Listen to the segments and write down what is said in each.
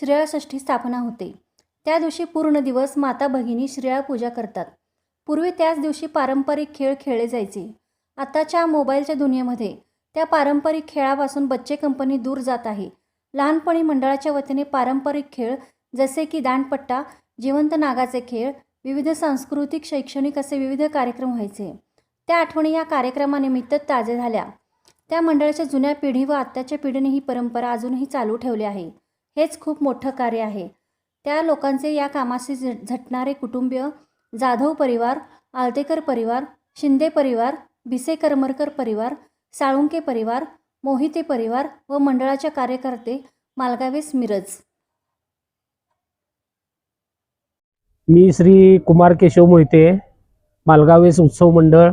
श्रेयाषष्ठी स्थापना होते. त्या दिवशी पूर्ण दिवस माता भगिनी श्रेया पूजा करतात. पूर्वी त्याच दिवशी पारंपरिक खेळ खेळले जायचे. आताच्या मोबाईलच्या दुनियेमध्ये त्या पारंपरिक खेळापासून बच्चे कंपनी दूर जात आहे. लहानपणी मंडळाच्या वतीने पारंपरिक खेळ जसे की दांडपट्टा जिवंत नागाचे खेळ विविध सांस्कृतिक शैक्षणिक असे विविध कार्यक्रम व्हायचे. त्या आठवणी या कार्यक्रमानिमित्त ताजे झाल्या. त्या मंडळाच्या जुन्या पिढी व आत्ताच्या पिढीने ही परंपरा अजूनही चालू ठेवली आहे. हेच खूप मोठं कार्य आहे. त्या लोकांचे या कामाशी झटणारे कुटुंबीय जाधव परिवार आळतेकर परिवार शिंदे परिवार भिसे करमरकर परिवार साळुंके परिवार मोहिते परिवार व मंडळाच्या कार्यकर्ते मालगावेस मिरज. मी श्री कुमार केशव मोहिते मालगावेस उत्सव मंडळ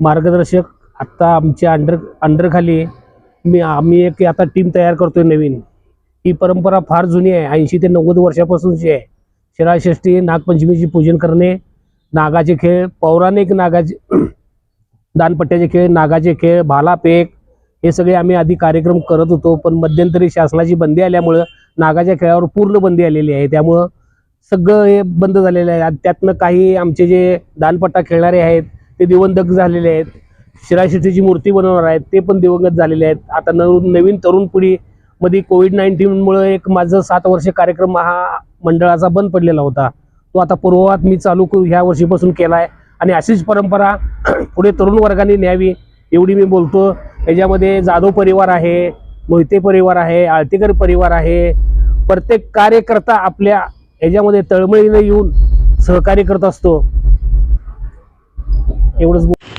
मार्गदर्शक. आत्ता आमच्या अंडर अंडरखाली मी आम्ही एक आता टीम तयार करतोय नवीन. ही परंपरा फार जुनी आहे. ऐंशी ते नव्वद वर्षापासूनची आहे. शिराषष्ठी नागपंचमीची पूजन करणे नागाचे खेळ पौराणिक नागाचे दानपट्ट्याचे खेळ नागाचे खेळ भालापेक हे सगळे आम्ही आधी कार्यक्रम करत होतो. पण मध्यंतरी शासनाची बंदी आल्यामुळं नागाच्या खेळावर पूर्ण बंदी आलेली आहे. त्यामुळं सगळं हे बंद झालेलं आहे. आणि त्यातनं काही आमचे जे दानपट्टा खेळणारे आहेत ते दिवंगत झालेले आहेत. शिराशिष्टीची मूर्ती बनवणार आहेत ते पण दिवंगत झालेले आहेत. आता नवीन नवीन तरुण मध्ये कोविड नाईन्टीनमुळे एक माझं सात वर्ष कार्यक्रम हा मंडळाचा बंद पडलेला होता. तो आता पूर्ववात मी चालू करू ह्या वर्षीपासून केला आहे आणि अशीच परंपरा पुढे तरुण वर्गाने न्यावी एवढी मी बोलतो. याच्यामध्ये जाधव परिवार आहे मोहिते परिवार आहे आळतेकर परिवार आहे. प्रत्येक कार्यकर्ता आपल्या ह्याच्यामध्ये तळमळीने येऊन सहकार्य करत असतो. एवढंच बोल-